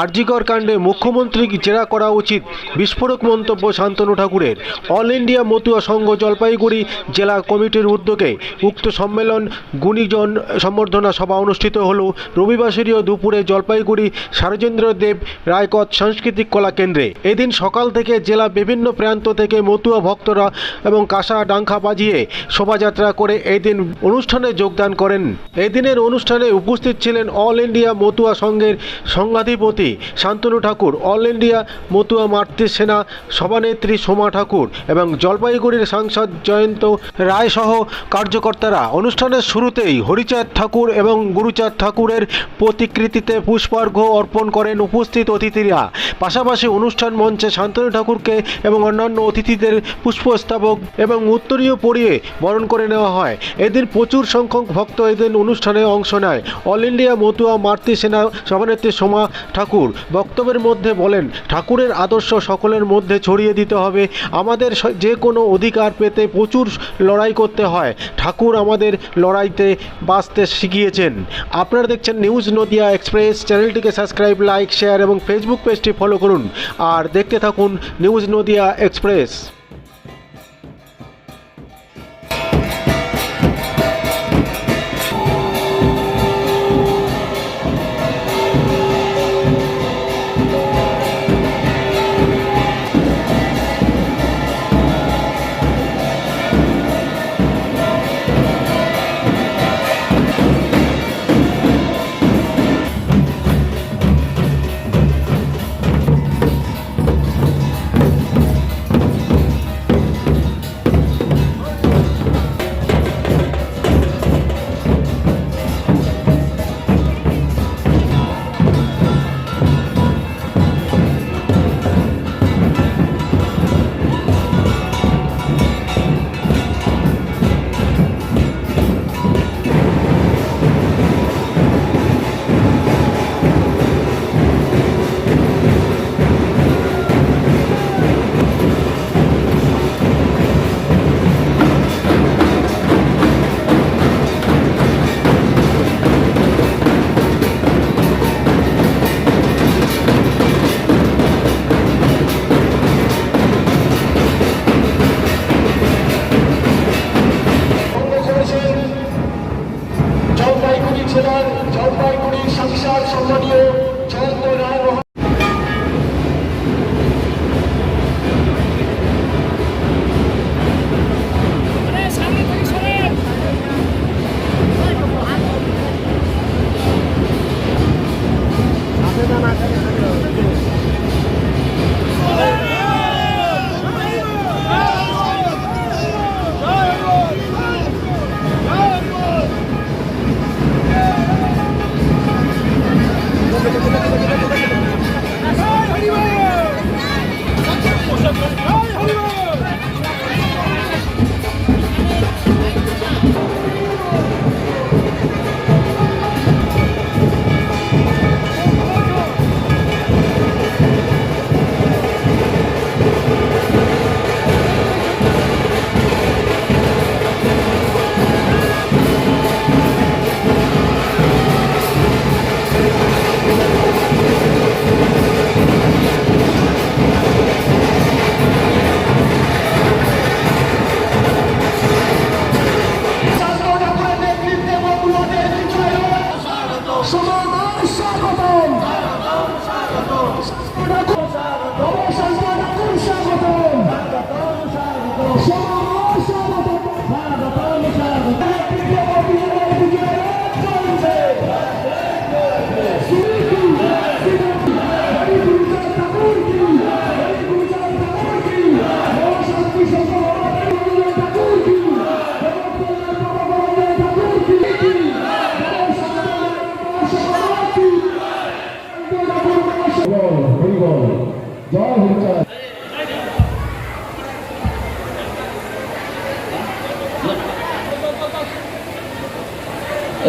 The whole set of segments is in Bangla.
আরজিকর কাণ্ডে মুখ্যমন্ত্রীকে জেরা করা উচিত। বিস্ফোরক মন্তব্য শান্তনু ঠাকুরের। অল ইন্ডিয়া মতুয়া সংঘ জলপাইগুড়ি জেলা কমিটির উদ্যোগে উক্ত সম্মেলন গুণীজন সম্বর্ধনা সভা অনুষ্ঠিত হল। রবিবাসরীয় দুপুরে জলপাইগুড়ি সারজেন্দ্র দেব রায়কট সাংস্কৃতিক কলা কেন্দ্রে। এদিন সকাল থেকে জেলা বিভিন্ন প্রান্ত থেকে মতুয়া ভক্তরা এবং কাঁসা ডাঙ্কা বাজিয়ে শোভাযাত্রা করে এই দিন অনুষ্ঠানে যোগদান করেন। এদিনের অনুষ্ঠানে উপস্থিত ছিলেন অল ইন্ডিয়া মতুয়া সংঘের সংঘাধিপতি শান্তনু ঠাকুর, অল ইন্ডিয়া মতুয়া মাতৃ সেনা সভানেত্রী সোমা ঠাকুর এবং জলপাইগুড়ির সাংসদ জয়ন্ত রায় সহ কার্যকর্তারা অনুষ্ঠানের শুরুতেই হরিচাঁদ ঠাকুর এবং গুরুচাঁদ ঠাকুরের প্রতিকৃতিতে পুষ্পার্ঘ অর্পণ করেন উপস্থিত অতিথিরা। পাশাপাশি অনুষ্ঠান মঞ্চে শান্তনু ঠাকুরকে এবং অন্যান্য অতিথিদের পুষ্পস্তাবক এবং উত্তরীয় পরিয়ে বরণ করে নেওয়া হয়। এদিন প্রচুর সংখ্যক ভক্ত এদিন অনুষ্ঠানে অংশ নেয়। অল ইন্ডিয়া মতুয়া মাতৃ সেনা সভানেত্রী সোমা ঠাকুর বক্তব্যের মধ্যে বলেন, ঠাকুরের আদর্শ সকলের মধ্যে ছড়িয়ে দিতে হবে। আমাদের যে কোনো অধিকার পেতে প্রচুর লড়াই করতে হয়। ঠাকুর আমাদের লড়াইতে বাঁচতে শিখিয়েছেন। আপনারা দেখছেন নিউজ নদিয়া এক্সপ্রেস। চ্যানেলটিকে সাবস্ক্রাইব, লাইক, শেয়ার এবং ফেসবুক পেজটি ফলো করুন। আর দেখতে থাকুন নিউজ নদিয়া এক্সপ্রেস। জেলার জলপাইগুড়ির সাংসদ সম্মানীয় জয়ন্ত রায়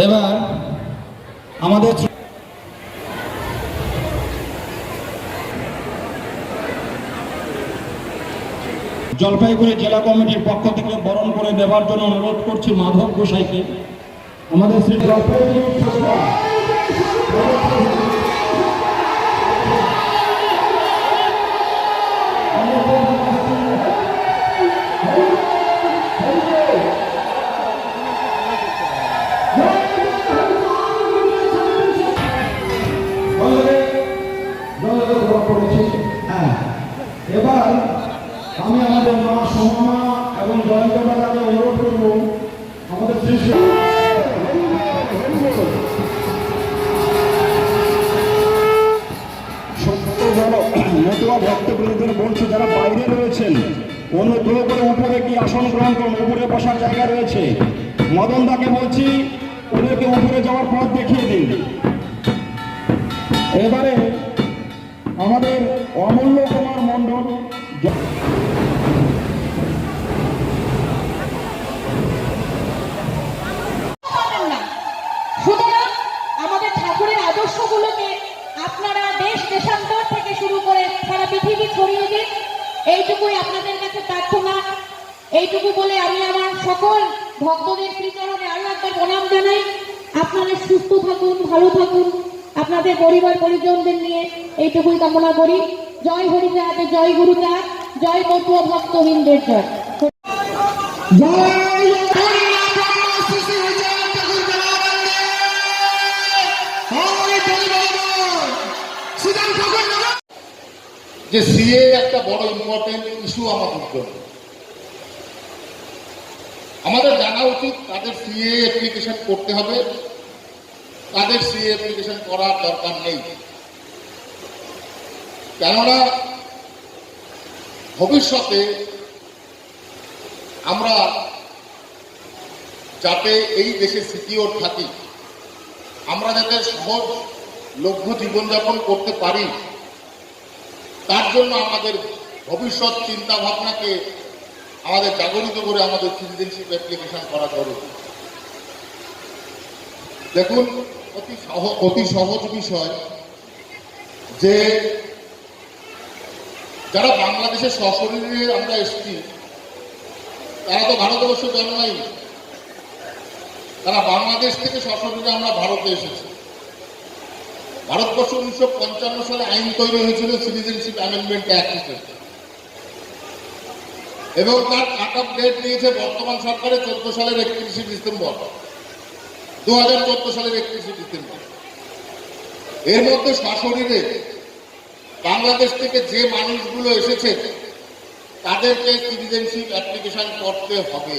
এবার আমাদের জলপাইগুড়ি জেলা কমিটির পক্ষ থেকে বরণ করে দেওয়ার জন্য অনুরোধ করছি মাধব গোসাইকে। আমাদের শ্রী জলপাইগুড়ি আমাদের মা সোমা এবং জয়ন্ত দাদাকে অনুরোধ করব, আমাদের শ্রী মতুয়া বলছি যারা বাইরে রয়েছেন, অনুগ্রহ করে উপরে কি আসন গ্রহণ করুন? উপরে বসার জায়গা রয়েছে। মদন দাকে বলছি, ওদেরকে উপরে যাওয়ার পথ এইটুকুই আপনাদের কাছে প্রার্থনা। এইটুকু বলে আমি আমার সকল ভক্তদের শ্রীচরণে আরও একবার প্রণাম জানাই। আপনারা সুস্থ থাকুন, ভালো থাকুন। আপনাদের পরিবার, পরিজনদের নিয়ে এইটুকুই কামনা করি। জয় হরিচাঁদ জয় গুরুচাঁদ জয় মতুয়া ভক্তবৃন্দের জয়। জয় যে সিএ একটা বড় ইম্পর্টেন্ট ইস্যু আমাদের জন্য আমাদের জানা উচিত তাদের সিএ অ্যাপ্লিকেশন করতে হবে। তাদের সিএ অ্যাপ্লিকেশন করার দরকার নেই। কেননা ভবিষ্যতে আমরা যাতে এই দেশে সিকিওর থাকি, আমরা যাতে সহজ, লভ্য জীবনযাপন করতে পারি তার জন্য আমাদের ভবিষ্যৎ চিন্তা ভাবনাকে আমাদের জাগরিত করে আমাদের সিটিজেনশিপ অ্যাপ্লিকেশন করা জরুরি। দেখুন, অতি সহ, অতি সহজ বিষয় যে যারা বাংলাদেশে সশরীরে আমরা এসেছি, তারা তো ভারতবর্ষে জন্মাই তারা বাংলাদেশ থেকে সশরীরে আমরা ভারতে এসেছি। ভারতবর্ষ উনিশশো পঞ্চান্ন সালে আইন তৈরি হয়েছিল সিটিজেনশিপ অ্যামেন্ডমেন্ট এবং তার কাট অফ ডেট নিয়েছে বর্তমান সরকারের চোদ্দ সালের একত্রিশে ডিসেম্বর। দু হাজার চোদ্দ সালের একত্রিশে ডিসেম্বর। এর মধ্যে বাংলাদেশ থেকে যে মানুষগুলো এসেছে, তাদেরকে সিটিজেনশিপ অ্যাপ্লিকেশন করতে হবে।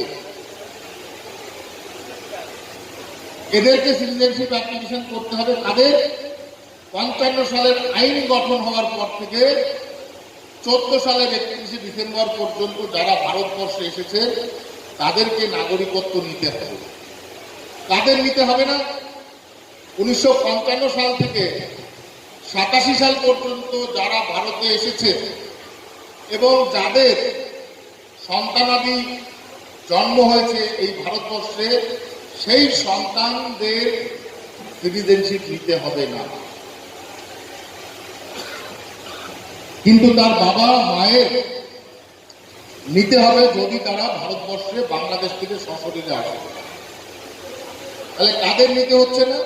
এদেরকে সিটিজেনশিপ অ্যাপ্লিকেশন করতে হবে তাদের পঞ্চান্ন সালের আইন গঠন হওয়ার পর থেকে চোদ্দ সালের একত্রিশে ডিসেম্বর পর্যন্ত যারা ভারতবর্ষে এসেছে, তাদেরকে নাগরিকত্ব নিতে হবে। তাদের নিতে হবে না। উনিশশো পঞ্চান্ন সাল থেকে সাতাশি সাল পর্যন্ত যারা ভারতে এসেছে এবং যাদের সন্তানাদি জন্ম হয়েছে এই ভারতবর্ষে, সেই সন্তানদের সিটিজেনশিপ নিতে হবে না। কিন্তু তার বাবা মায়ের নিতে হবে যদি তারা ভারতবর্ষে বাংলাদেশ থেকে সশরীরে আসে তাহলে কাদের নিতে হচ্ছে না?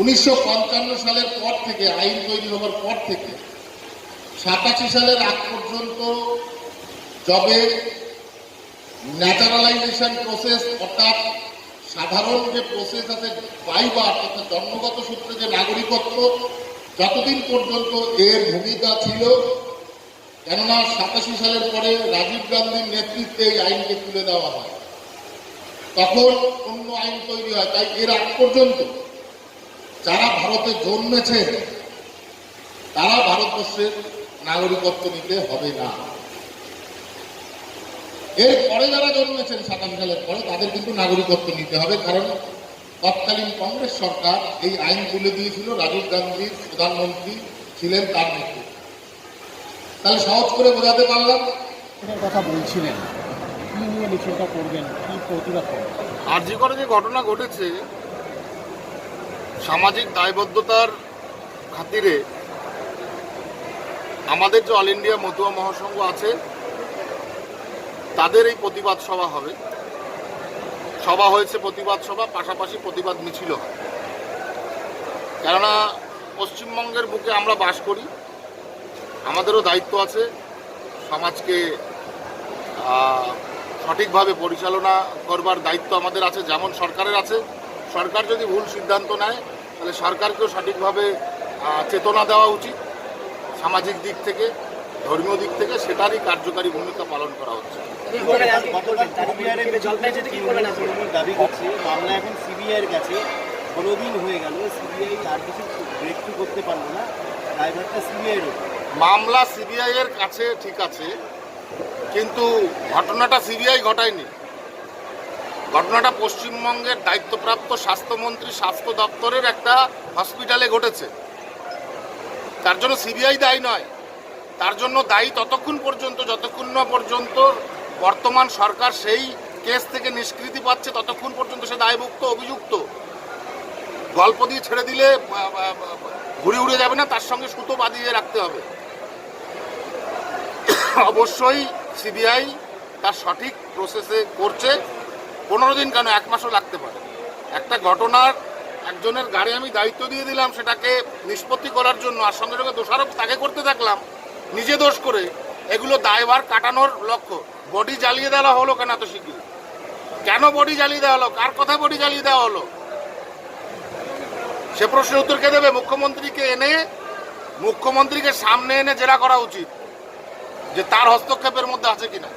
উনিশশো পঞ্চান্ন সালের পর থেকে, আইন তৈরি হওয়ার পর থেকে, সাতাশি সালের আগ পর্যন্ত যবে ন্যাচারালাইজেশন প্রসেস অর্থাৎ সাধারণ যে প্রসেস আছে বাইবার অর্থাৎ জন্মগত সূত্রে যে নাগরিকত্ব যতদিন পর্যন্ত এর ভূমিকা ছিল, কেননা সাতাশি সালের পরে রাজীব গান্ধীর নেতৃত্বে এই আইনকে তুলে দেওয়া হয়। তখন অন্য আইন তৈরি হয়, তাই এর আগ পর্যন্ত যারা ভারতে জন্মেছে, তারা ভারতবর্ষের নাগরিকত্ব নিতে হবে না। এর পরে যারা জন্মেছেন সাতাশ সালের পরে, তাদের কিন্তু নাগরিকত্ব নিতে হবে, কারণ তৎকালীন কংগ্রেস সরকার এই আইন তুলে দিয়েছিল রাজীব গান্ধীর প্রধানমন্ত্রী ছিলেন তার নেতৃত্বে। তাহলে সহজ করে বোঝাতে পারলাম? এর কথা বলছিলেন। কি নিয়ে মিছিলটা করবেন? কি প্রতিবাদ করবেন? আরজি করে যে ঘটনা ঘটেছে সামাজিক দায়বদ্ধতার খাতিরে আমাদের যে অল ইন্ডিয়া মতুয়া মহাসংঘ আছে তাদের এই প্রতিবাদ সভা হবে। সভা হয়েছে প্রতিবাদ সভা, পাশাপাশি প্রতিবাদ মিছিল হয়। কেননা, পশ্চিমবঙ্গের বুকে আমরা বাস করি, আমাদেরও দায়িত্ব আছে সমাজকে সঠিকভাবে পরিচালনা করবার দায়িত্ব আমাদের আছে, যেমন সরকারের আছে। সরকার যদি ভুল সিদ্ধান্ত নেয়, তাহলে সরকারকেও সঠিকভাবে চেতনা দেওয়া উচিত, সামাজিক দিক থেকে, ধর্মীয় দিক থেকে, সেটারই কার্যকারী ভূমিকা পালন করা হচ্ছে। দাবি করছে মামলা এখন সিবিআইয়ের কাছে হয়ে গেল সিবিআই আর কিছু করতে না ড্রাইভারটা সিবিআইয়ের মামলা সিবিআই এর কাছে ঠিক আছে, কিন্তু ঘটনাটা সিবিআই ঘটায়নি। ঘটনাটা পশ্চিমবঙ্গের দায়িত্বপ্রাপ্ত স্বাস্থ্যমন্ত্রী, স্বাস্থ্য দপ্তরের একটা হসপিটালে ঘটেছে। তার জন্য সিবিআই দায়ী নয়। তার জন্য দায়ী ততক্ষণ পর্যন্ত, যতক্ষণ না পর্যন্ত বর্তমান সরকার সেই কেস থেকে নিষ্কৃতি পাচ্ছে ততক্ষণ পর্যন্ত সে দায়ভুক্ত, অভিযুক্ত। গল্প দিয়ে ছেড়ে দিলে ঘুরে উড়ে যাবে না, তার সঙ্গে সুতো বাঁধিয়ে রাখতে হবে। অবশ্যই সিবিআই তার সঠিক প্রসেসে করছে। পনেরো দিন কেন? এক মাসও লাগতে পারে। একটা ঘটনার একজনের গাড়ি আমি দায়িত্ব দিয়ে দিলাম, সেটাকে নিষ্পত্তি করার জন্য, আর সঙ্গে সঙ্গে দোষারোপ তাকে করতে থাকলাম। নিজে দোষ করে এগুলো দায়ভার কাটানোর লক্ষ্য। বডি জ্বালিয়ে দেওয়া হলো কেন এত শীঘ্র কেন বডি জ্বালিয়ে দেওয়া হলো? কার কথা বডি জ্বালিয়ে দেওয়া হলো? সে প্রশ্নের উত্তর কে দেবে? মুখ্যমন্ত্রীকে এনে, মুখ্যমন্ত্রীকে সামনে এনে জেরা করা উচিত যে তার হস্তক্ষেপের মধ্যে আছে কিনা।